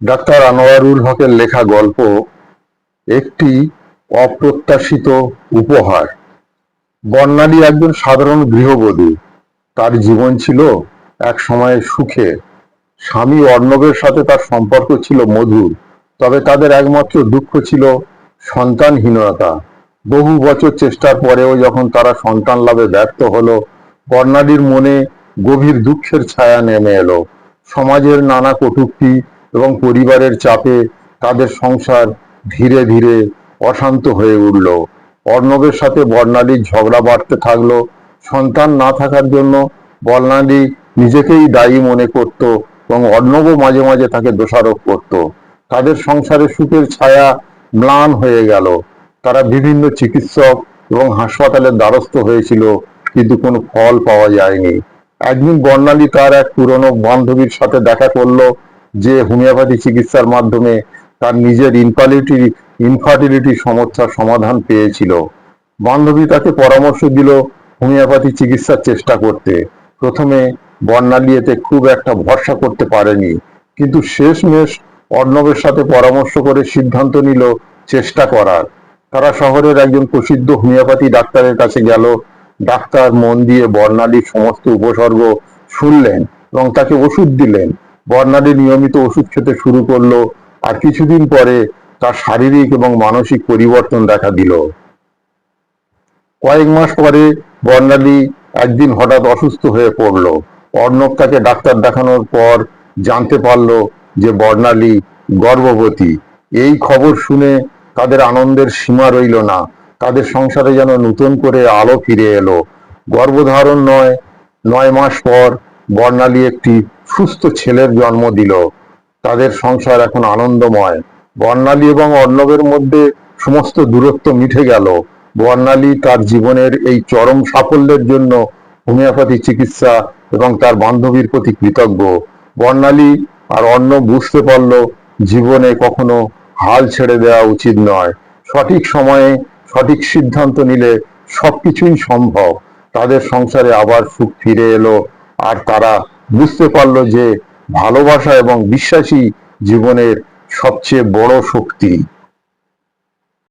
Doctor Anwarul হকের লেখা গল্প একটি অপ্রত্যাশিত উপহার। বর্ণালী একজন সাধারণ গৃহবধূ। তার জীবন ছিল এক সময়ে সুখে। স্বামী অর্ণবের সাথে তার সম্পর্ক ছিল মধুর, তবে তাদের একমাত্র দুঃখ ছিল সন্তানহীনতা। বহু বছর চেষ্টার পরেও যখন তারা সন্তান লাভে ব্যর্থ হলো, বর্ণালীর মনে গভীর দুঃখের ছায়া নেমে এলো। সমাজের নানা কটূক্তি এবং পরিবারের চাপে তাদের সংসার ধীরে ধীরে অশান্ত হয়ে উঠল। অর্ণবের সাথে বর্ণালীর ঝগড়া বাড়তে থাকল। সন্তান না থাকার জন্য বর্ণালী নিজেকেই দায়ী মনে করত এবং অর্ণবও মাঝে মাঝে তাকে দোষারোপ করত। তাদের সংসারে সুখের ছায়া ম্লান হয়ে গেল। তারা বিভিন্ন চিকিৎসক এবং হাসপাতালের দ্বারস্থ হয়েছিল, কিন্তু কোনো ফল পাওয়া যায়নি। একদিন বর্ণালী তার এক পুরনো বান্ধবীর সাথে দেখা করল। যে হোমিওপ্যাথি চিকিৎসার মাধ্যমে তার নিজের ইনফার্টিলিটি ইনফার্টিলিটি সমস্যার সমাধান পেয়েছিল। বান্ধবী তাকে পরামর্শ দিল হোমিওপ্যাথি চিকিৎসার চেষ্টা করতে। প্রথমে বর্ণালী এতে খুব একটা ভরসা করতে পারেনি, কিন্তু শেষমেশ অর্ণবের সাথে পরামর্শ করে সিদ্ধান্ত নিল চেষ্টা করার। তারা শহরের একজন প্রসিদ্ধ হোমিওপ্যাথি ডাক্তারের কাছে গেল। ডাক্তার মন দিয়ে বর্ণালীর সমস্ত উপসর্গ শুনলেন এবং তাকে ওষুধ দিলেন। বর্ণালী নিয়মিত ওষুধ খেতে শুরু করল আর কিছুদিন পরে তার শারীরিক এবং মানসিক পরিবর্তন দেখা দিল। কয়েক মাস পরে বর্ণালী একদিন হঠাৎ অসুস্থ হয়ে পড়ল। অর্ণব তাকে ডাক্তার দেখানোর পর জানতে পারল যে বর্ণালী গর্ভবতী। এই খবর শুনে তাদের আনন্দের সীমা রইল না। তাদের সংসারে যেন নতুন করে আলো ফিরে এলো। গর্ভধারণ নয় নয় মাস পর বর্ণালী একটি সুস্থ ছেলের জন্ম দিল। তাদের সংসার এখন আনন্দময়। বর্ণালী এবং অর্ণবের মধ্যে সমস্ত দূরত্ব মিঠে গেল। বর্ণালী তার জীবনের এই চরম সাফল্যের জন্য হোমিওপ্যাথি চিকিৎসা এবং তার বান্ধবীর প্রতি কৃতজ্ঞ। বর্ণালী আর অর্ণব বুঝতে পারল, জীবনে কখনো হাল ছেড়ে দেওয়া উচিত নয়। সঠিক সময়ে সঠিক সিদ্ধান্ত নিলে সবকিছুই সম্ভব। তাদের সংসারে আবার সুখ ফিরে এলো, আর তারা বুঝতে পারল যে ভালোবাসা এবং বিশ্বাসী জীবনের সবচেয়ে বড় শক্তি।